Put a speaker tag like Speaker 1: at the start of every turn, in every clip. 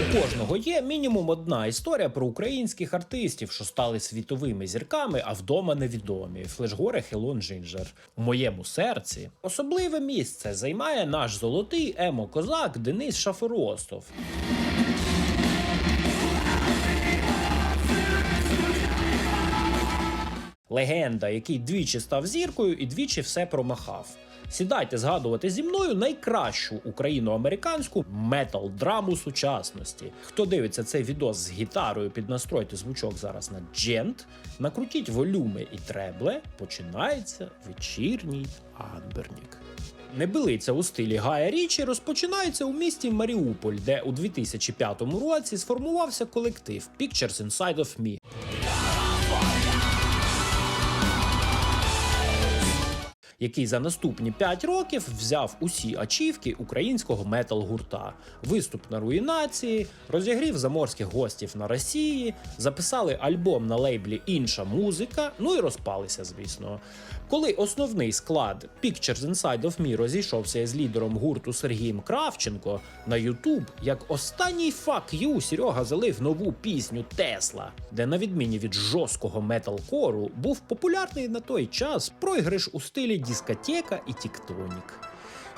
Speaker 1: У кожного є мінімум одна історія про українських артистів, що стали світовими зірками, а вдома невідомі. Флешгоре Хелон Джинджер. У моєму серці особливе місце займає наш золотий емо-козак Денис Шафоростов. Легенда, який двічі став зіркою і двічі все промахав. Сідайте згадувати зі мною найкращу україно-американську метал-драму сучасності. Хто дивиться цей відос з гітарою, піднастройте звучок зараз на джент, накрутіть волюми і требле, починається вечірній Анбернік. Небилиця у стилі Гая Річі розпочинається у місті Маріуполь, де у 2005 році сформувався колектив Pictures Inside of Me. Який за наступні 5 років взяв усі ачівки українського метал-гурта, виступ на руїнації, розігрів заморських гостів на Росії, записали альбом на лейблі Інша музика, ну і розпалися, звісно. Коли основний склад Pictures Inside of Me розійшовся із лідером гурту Сергієм Кравченко на YouTube, як останній fuck you Серега залив нову пісню Тесла, де на відміні від жорсткого метал-кору був популярний на той час проіграш у стилі дискотека і тіктонік.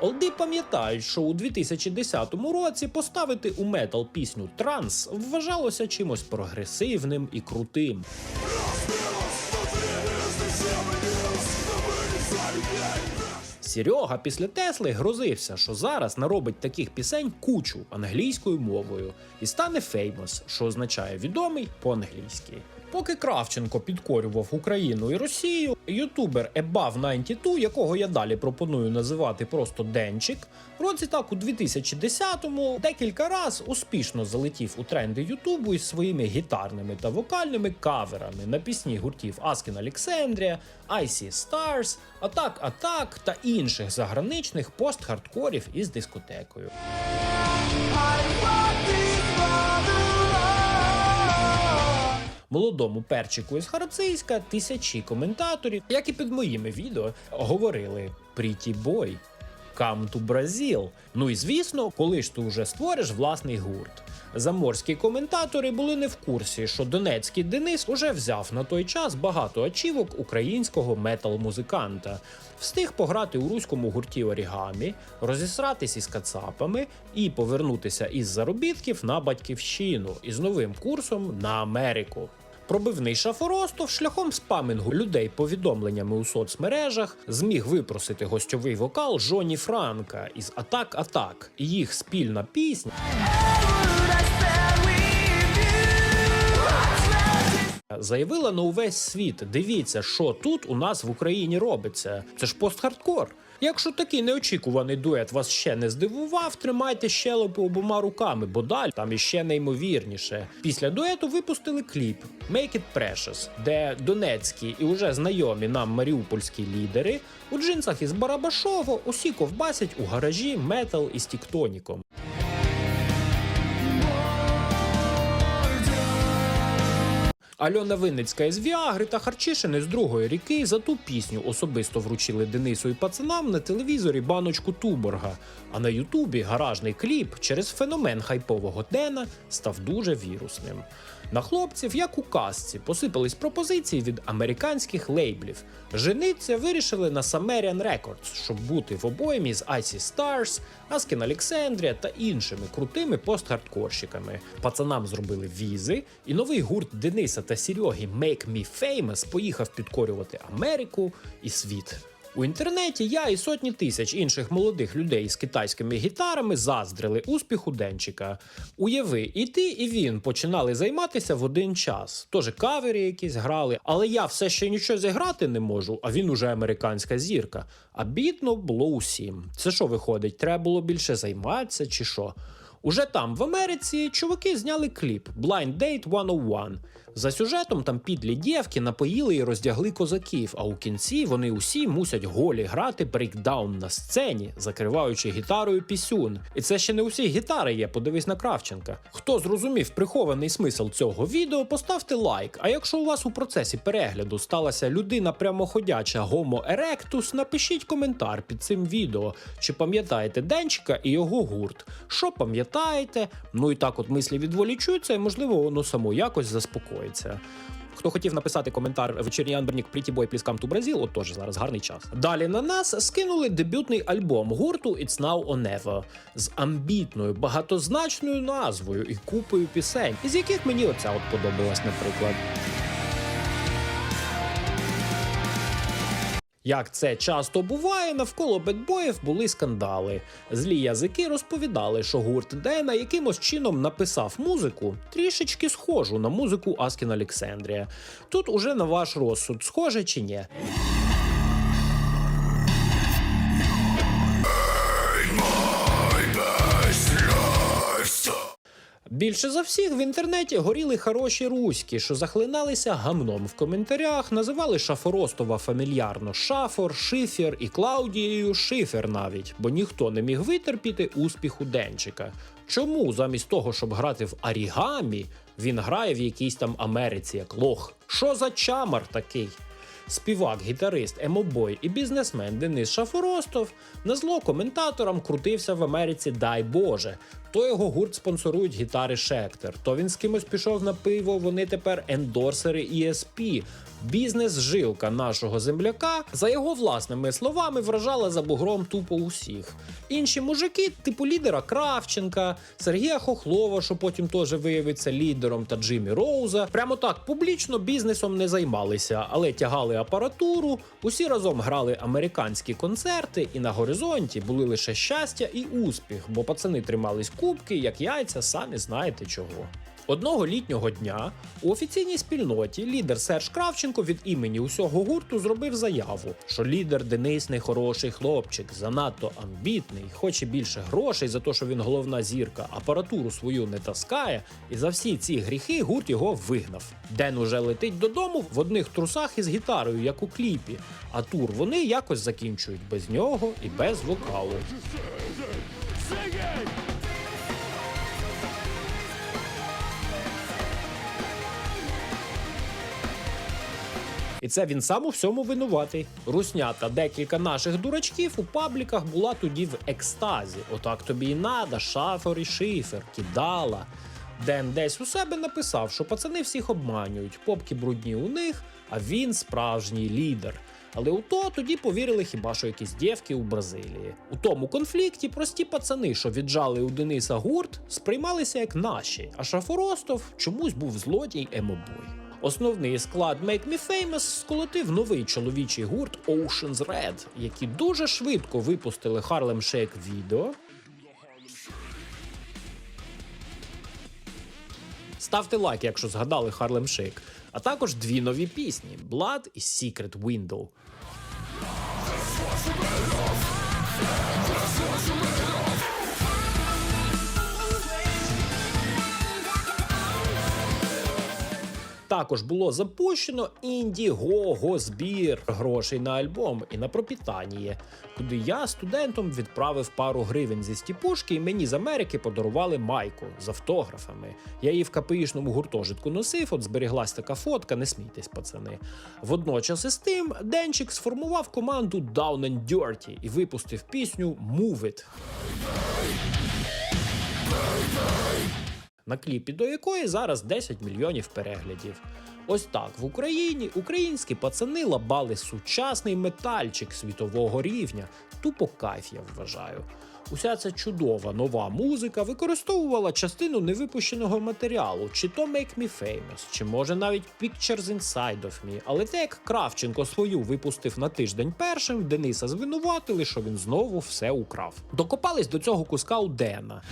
Speaker 1: Олди пам'ятають, що у 2010 році поставити у метал пісню Транс вважалося чимось прогресивним і крутим. Серега після Тесли грозився, що зараз наробить таких пісень кучу англійською мовою і стане феймос, що означає відомий по-англійськи. Поки Кравченко підкорював Україну і Росію, ютубер Above92, якого я далі пропоную називати просто Денчик, році так у 2010-му декілька раз успішно залетів у тренди Ютубу із своїми гітарними та вокальними каверами на пісні гуртів Askin Alexandria, Icy Stars, Attack Attack та інших заграничних пост-хардкорів із дискотекою. Молодому перчику із Харцизька тисячі коментаторів, як і під моїми відео, говорили Pretty boy, come to Brazil. Ну і звісно, коли ж ти вже створиш власний гурт. Заморські коментатори були не в курсі, що Донецький Денис уже взяв на той час багато ачівок українського метал-музиканта, встиг пограти у руському гурті орігамі, розісратись із кацапами і повернутися із заробітків на батьківщину із новим курсом на Америку. Пробивний шафоростов шляхом спамінгу людей повідомленнями у соцмережах зміг випросити гостьовий вокал Жоні Франка із Атак Атак. І їх спільна пісня заявила на увесь світ: дивіться, що тут у нас в Україні робиться. Це ж пост-хардкор. Якщо такий неочікуваний дует вас ще не здивував, тримайте щелепу обома руками, бо далі там іще неймовірніше. Після дуету випустили кліп Make It Precious, де донецькі і уже знайомі нам маріупольські лідери у джинсах із Барабашово усі ковбасять у гаражі метал із тіктоніком. Альона Винницька із Віагри та Харчишини з другої ріки за ту пісню особисто вручили Денису і пацанам на телевізорі баночку Туборга. А на Ютубі гаражний кліп через феномен хайпового Дена став дуже вірусним. На хлопців, як у казці, посипались пропозиції від американських лейблів. Жениться вирішили на Sumerian Records, щоб бути в обоймі з Icy Stars, Askin Alexandria та іншими крутими пост-хардкорщиками. Пацанам зробили візи, і новий гурт Дениса та Серьоги Make Me Famous поїхав підкорювати Америку і світ. У інтернеті я і сотні тисяч інших молодих людей з китайськими гітарами заздрили успіху Денчика. Уяви, і ти, і він починали займатися в один час. Тож кавери якісь грали, але я все ще нічого зіграти не можу, а він уже американська зірка. А бідно було усім. Це що виходить? Треба було більше займатися чи що? Уже там, в Америці, чуваки зняли кліп Blind Date 101 За сюжетом там підлі дівки напоїли і роздягли козаків, а у кінці вони усі мусять голі грати брейкдаун на сцені, закриваючи гітарою пісюн. І це ще не усі гітари є, подивись на Кравченка. Хто зрозумів прихований смисл цього відео, поставте лайк. А якщо у вас у процесі перегляду сталася людина прямоходяча Homo erectus, напишіть коментар під цим відео. Чи пам'ятаєте Денчика і його гурт? Що пам'ятаєте? Ну і так от мислі відволічуються, і можливо воно само якось заспокоїться. Хто хотів написати коментар вечірній Анбернік Pretty Boy Please Come to Brazil, от теж зараз гарний час. Далі на нас скинули дебютний альбом гурту It's Now or Never з амбітною, багатозначною назвою і купою пісень, із яких мені оця от подобалась, наприклад. Як це часто буває, навколо бедбоїв були скандали. Злі язики розповідали, що гурт Дена якимось чином написав музику трішечки схожу на музику Аскін Олександрія. Тут уже на ваш розсуд, схоже чи ні. Більше за всіх в інтернеті горіли хороші руські, що захлиналися гамном в коментарях, називали Шафоростова фамільярно Шафор, Шифер і Клаудією Шифер навіть, бо ніхто не міг витерпіти успіху Денчика. Чому замість того, щоб грати в орігамі, він грає в якійсь там Америці як лох? Що за чамар такий? Співак, гітарист, емобой і бізнесмен Денис Шафоростов на зло коментаторам крутився в Америці, дай Боже. То його гурт спонсорують гітари Шектор, то він з кимось пішов на пиво. Вони тепер ендорсери ESP. Бізнес-жилка нашого земляка, за його власними словами, вражала за бугром тупо усіх. Інші мужики, типу лідера Кравченка, Сергія Хохлова, що потім теж виявиться лідером, та Джиммі Роуза, прямо так публічно бізнесом не займалися, але тягали апаратуру, усі разом грали американські концерти, і на горизонті були лише щастя і успіх, бо пацани тримались кубки, як яйця, самі знаєте чого. Одного літнього дня у офіційній спільноті лідер Серж Кравченко від імені усього гурту зробив заяву, що лідер Денис не хороший хлопчик, занадто амбітний, хоче більше грошей за те, що він головна зірка, апаратуру свою не таскає, і за всі ці гріхи гурт його вигнав. Ден уже летить додому в одних трусах із гітарою, як у кліпі, а тур вони якось закінчують без нього і без вокалу. І це він сам у всьому винуватий. Русня та декілька наших дурачків у пабліках була тоді в екстазі. Отак тобі і надо, шафер і шифер, кидала. Ден десь у себе написав, що пацани всіх обманюють, попки брудні у них, а він справжній лідер. Але у то тоді повірили хіба що якісь дівки у Бразилії. У тому конфлікті прості пацани, що віджали у Дениса гурт, сприймалися як наші, а Шафоростов чомусь був злодій емобой. Основний склад Make Me Famous сколотив новий чоловічий гурт Ocean's Red, які дуже швидко випустили Harlem Shake відео. Ставте лайк, якщо згадали Harlem Shake, а також дві нові пісні Blood і Secret Window. Також було запущено інді-го збір грошей на альбом і на пропітання, куди я студентом відправив пару гривень зі стіпушки, і мені з Америки подарували майку з автографами. Я її в КПІшному гуртожитку носив, от зберіглась така фотка, не смійтесь, пацани. Водночас із тим Денчик сформував команду Down and Dirty і випустив пісню Move It. На кліпі до якої зараз 10 мільйонів переглядів. Ось так в Україні українські пацани лабали сучасний метальчик світового рівня. Тупо кайф, я вважаю. Уся ця чудова нова музика використовувала частину невипущеного матеріалу, чи то Make Me Famous, чи може навіть Pictures Inside of Me. Але те, як Кравченко свою випустив на тиждень першим, Дениса звинуватили, що він знову все украв. Докопались до цього куска у Дена.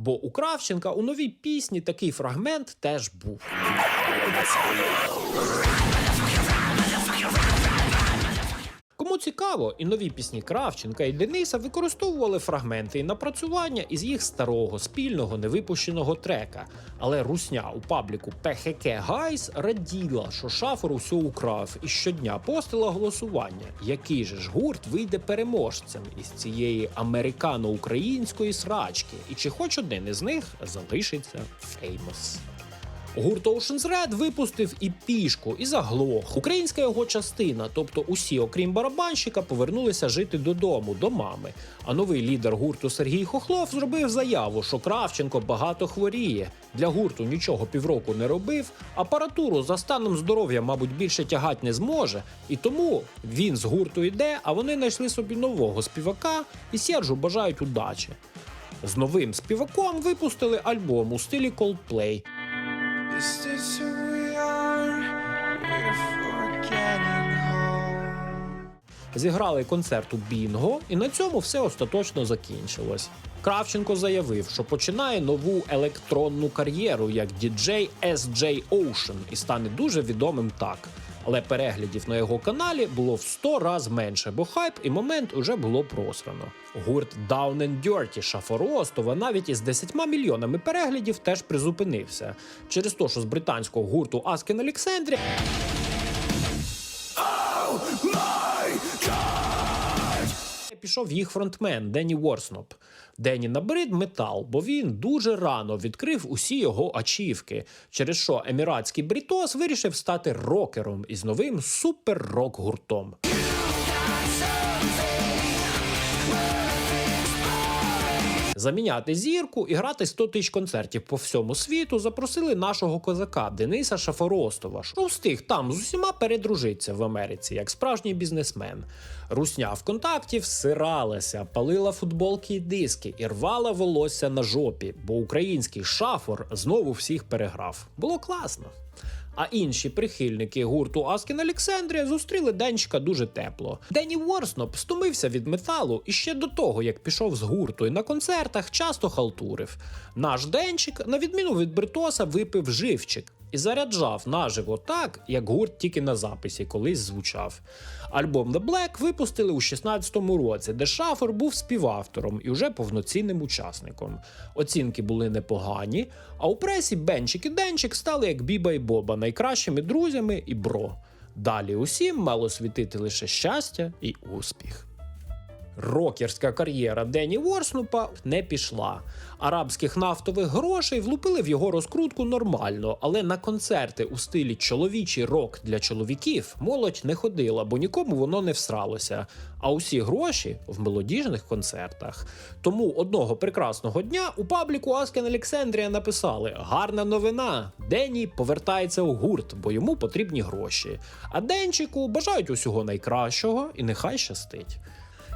Speaker 1: Бо у Кравченка у новій пісні такий фрагмент теж був. Цікаво, і нові пісні Кравченка і Дениса використовували фрагменти і напрацювання із їх старого спільного невипущеного трека. Але русня у пабліку ПХК Гайс раділа, що шафер усе украв і щодня постила голосування. Який же ж гурт вийде переможцем із цієї американо-української срачки? І чи хоч один із них залишиться феймос? Гурт Ocean's Red випустив і пішку, і заглох. Українська його частина, тобто усі, окрім барабанщика, повернулися жити додому, до мами. А новий лідер гурту Сергій Хохлов зробив заяву, що Кравченко багато хворіє. Для гурту нічого півроку не робив. Апаратуру за станом здоров'я, мабуть, більше тягати не зможе. І тому він з гурту йде, а вони знайшли собі нового співака і Сержу бажають удачі. З новим співаком випустили альбом у стилі Coldplay.
Speaker 2: Is this who we are? We're getting home.
Speaker 1: Зіграли концерт у Бінго, і на цьому все остаточно закінчилось. Кравченко заявив, що починає нову електронну кар'єру як діджей SJ Ocean і стане дуже відомим так. Але переглядів на його каналі було в 100 раз менше, бо хайп і момент уже було просрано. Гурт Down and Dirty Шафоростова навіть із 10 мільйонами переглядів теж призупинився через те, що з британського гурту Askin Alexandria пішов їх фронтмен Денні Ворсноп. Денні набрид метал, бо він дуже рано відкрив усі його ачівки, через що еміратський брітос вирішив стати рокером із новим супер-рок Заміняти зірку і грати 100 тисяч концертів по всьому світу запросили нашого козака Дениса Шафоростова, що встиг там з усіма передружитися в Америці як справжній бізнесмен. Русня ВКонтакті всиралася, палила футболки і диски і рвала волосся на жопі, бо український шафор знову всіх переграв. Було класно. А інші прихильники гурту Аскін Олександрія зустріли Денчика дуже тепло. Дені Ворсноп стомився від металу і ще до того, як пішов з гурту і на концертах, часто халтурив. Наш Денчик, на відміну від Бритоса, випив живчик і заряджав наживо так, як гурт тільки на записі колись звучав. Альбом The Black випустили у 16-му році, де Шафер був співавтором і вже повноцінним учасником. Оцінки були непогані, а у пресі Бенчик і Денчик стали як Біба і Боба, найкращими друзями і бро. Далі усім мало світити лише щастя і успіх. Рокерська кар'єра Дені Ворснупа не пішла. Арабських нафтових грошей влупили в його розкрутку нормально, але на концерти у стилі чоловічий рок для чоловіків молодь не ходила, бо нікому воно не всралося. А усі гроші в молодіжних концертах. Тому одного прекрасного дня у пабліку Аскен Олександрія написали: гарна новина! Дені повертається у гурт, бо йому потрібні гроші. А Денчику бажають усього найкращого і нехай щастить.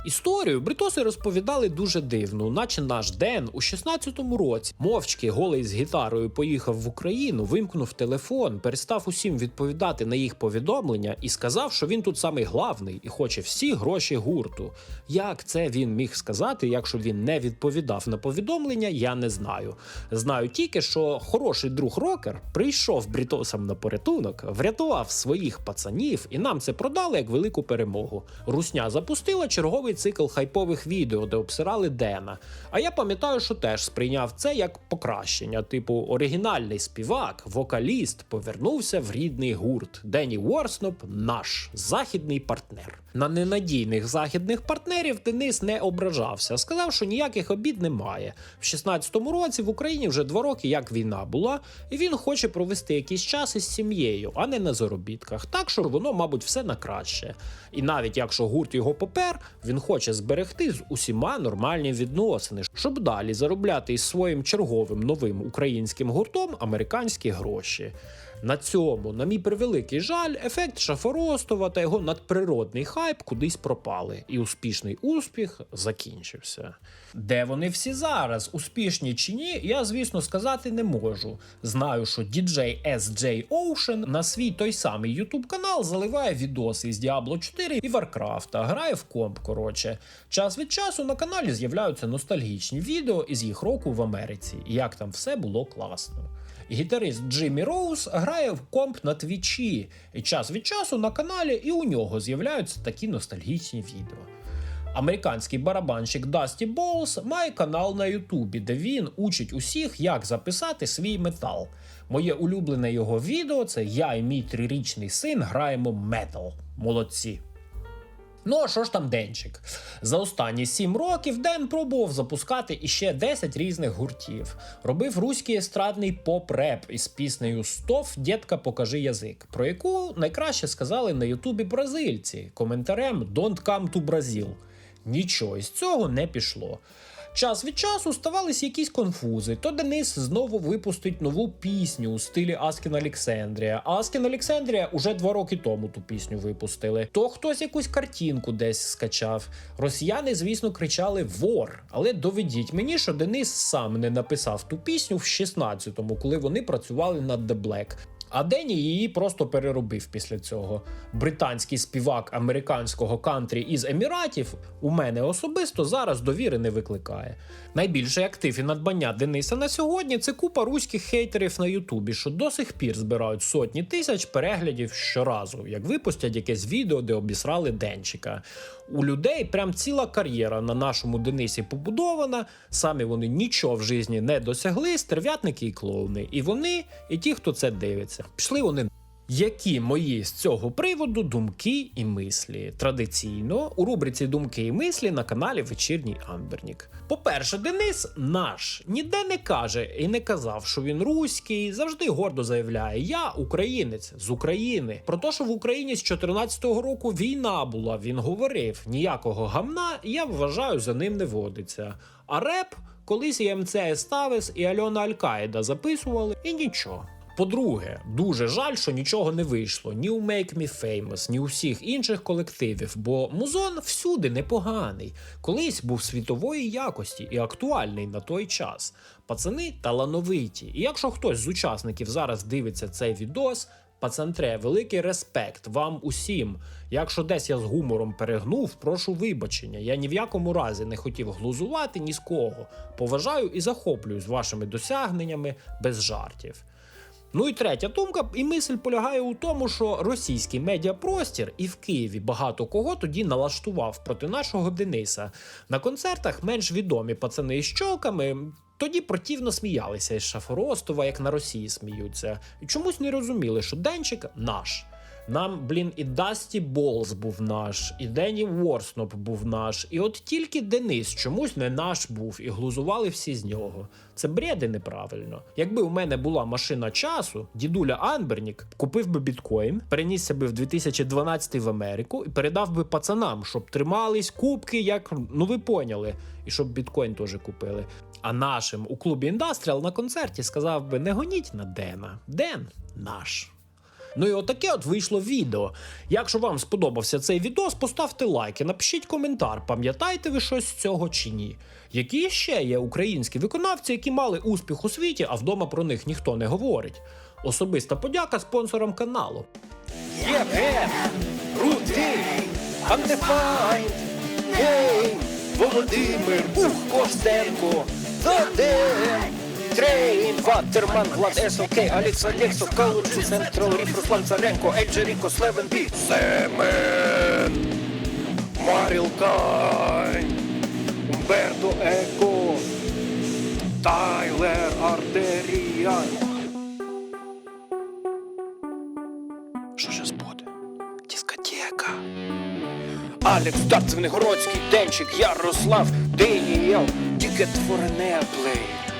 Speaker 1: Історію бритоси розповідали дуже дивно, наче наш Ден у 16-му році мовчки голий з гітарою поїхав в Україну, вимкнув телефон, перестав усім відповідати на їх повідомлення і сказав, що він тут самий главний і хоче всі гроші гурту. Як це він міг сказати, якщо він не відповідав на повідомлення, я не знаю. Знаю тільки, що хороший друг рокер прийшов бритосам на порятунок, врятував своїх пацанів, і нам це продали як велику перемогу. Русня запустила черговий цикл хайпових відео, де обсирали Дена. А я пам'ятаю, що теж сприйняв це як покращення. Типу, оригінальний співак, вокаліст повернувся в рідний гурт. Дені Ворсноп наш західний партнер. На ненадійних західних партнерів Денис не ображався. Сказав, що ніяких обід немає. В 16-му році в Україні вже два роки як війна була, і він хоче провести якийсь час із сім'єю, а не на заробітках. Так що воно, мабуть, все на краще. І навіть якщо гурт його попер, він хоче зберегти з усіма нормальні відносини, щоб далі заробляти із своїм черговим новим українським гуртом американські гроші. На цьому, на мій превеликий жаль, ефект Шафоростова та його надприродний хайп кудись пропали, і успішний успіх закінчився. Де вони всі зараз, успішні чи ні, я звісно сказати не можу. Знаю, що діджей SJ Ocean на свій той самий YouTube канал заливає відоси з Diablo 4 і Warcraft, грає в комп. Коротше, час від часу на каналі з'являються ностальгічні відео із їх року в Америці, і як там все було класно. Гітарист Джиммі Роуз грає в комп на твічі, і час від часу на каналі і у нього з'являються такі ностальгічні відео. Американський барабанщик Дасті Болс має канал на Ютубі, де він учить усіх, як записати свій метал. Моє улюблене його відео це я і мій трирічний син граємо метал. Молодці. Ну, а що ж там Денчик? За останні сім років Ден пробував запускати іще 10 різних гуртів. Робив руський естрадний поп-реп із піснею Стов, дєтка, покажи язик, про яку найкраще сказали на Ютубі бразильці коментарем Don't come to Brazil. Нічого із цього не пішло. Час від часу ставались якісь конфузи. То Денис знову випустить нову пісню у стилі Аскін Олександрія. Аскін Олександрія уже два роки тому ту пісню випустили. То хтось якусь картинку десь скачав. Росіяни, звісно, кричали вор. Але доведіть мені, що Денис сам не написав ту пісню в 16-му, коли вони працювали над The Black. А Дені її просто переробив після цього. Британський співак американського кантрі із Еміратів у мене особисто зараз довіри не викликає. Найбільший актив і надбання Дениса на сьогодні це купа руських хейтерів на Ютубі, що до сих пір збирають сотні тисяч переглядів щоразу, як випустять якесь відео, де обісрали Денчика. У людей прям ціла кар'єра на нашому Денисі побудована. Самі вони нічого в житті не досягли, стерв'ятники і клоуни. І вони, і ті, хто це дивиться. Пішли вони. Які мої з цього приводу думки і мислі? Традиційно у рубриці Думки і мислі на каналі Вечірній Амбернік. По-перше, Денис наш ніде не каже і не казав, що він руський. Завжди гордо заявляє: Я українець з України. Про те, що в Україні з 14-го року війна була, він говорив: ніякого гамна, я вважаю, за ним не водиться. А реп колись і МЦ Еставес і Альона Алькаїда записували, і нічого. По-друге, дуже жаль, що нічого не вийшло ні у Make Me Famous, ні у всіх інших колективів, бо музон всюди непоганий. Колись був світової якості і актуальний на той час. Пацани талановиті. І якщо хтось з учасників зараз дивиться цей відос, пацантре, великий респект вам усім. Якщо десь я з гумором перегнув, прошу вибачення. Я ні в якому разі не хотів глузувати ні з кого. Поважаю і захоплююсь вашими досягненнями без жартів. Ну і третя думка і мисль полягає у тому, що російський медіапростір і в Києві багато кого тоді налаштував проти нашого Дениса. На концертах менш відомі пацани з чолками. Тоді противно сміялися із Шафоростова, як на Росії сміються, і чомусь не розуміли, що Денчик наш. Нам, блін, і Дасті Болз був наш, і Дені Ворсноп був наш, і от тільки Денис чомусь не наш був, і глузували всі з нього. Це бреди неправильно. Якби у мене була машина часу, дідуля Анбернік купив би біткоін, перенісся би в 2012 в Америку і передав би пацанам, щоб тримались кубки, як ну ви поняли, і щоб біткоін теж купили. А нашим у клубі індастріал на концерті сказав би: не гоніть на Дена. Ден наш. Ну і отаке от вийшло відео. Якщо вам сподобався цей відос, поставте лайк і напишіть коментар, пам'ятаєте ви щось з цього чи ні. Які ще є українські виконавці, які мали успіх у світі, а вдома про них ніхто не говорить. Особиста подяка спонсорам каналу.
Speaker 3: Євген, Рудий, Антифайнд, Гей, Володимир, Ух, Костенко, Вадим, Трейн, Ватерман, Влад СОК, Алекс Алексов, Калуджу, Централ, Ріф, Руслан Царенко, Ельджеріко, Слевен Бі, Семен, Кайн, Умберто Еко, Тайлер Артеріан. Що зараз буде? Дискотека. Алекс Дарт, Звенигородський, Денчик, Ярослав, Деніел, Тікет for.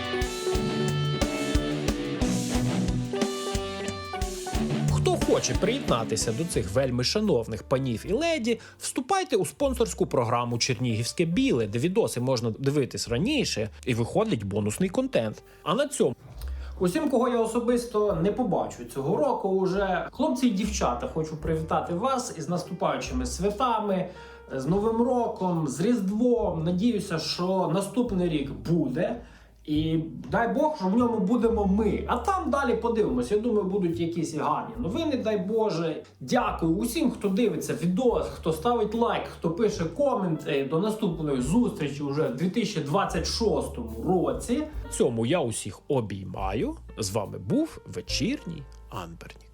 Speaker 1: Хоче приєднатися до цих вельми шановних панів і леді, вступайте у спонсорську програму Чернігівське біле, де відоси можна дивитись раніше і виходить бонусний контент. А на цьому. Усім, кого я особисто не побачу цього року, уже хлопці і дівчата, хочу привітати вас із наступаючими святами, з Новим роком, з Різдвом. Надіюся, що наступний рік буде. І дай Бог, що в ньому будемо ми. А там далі подивимось. Я думаю, будуть якісь гарні новини, дай Боже. Дякую усім, хто дивиться відео, хто ставить лайк, хто пише комент. Е, До наступної зустрічі уже в 2026 році. Цьому я усіх обіймаю. З вами був вечірній Анбернік.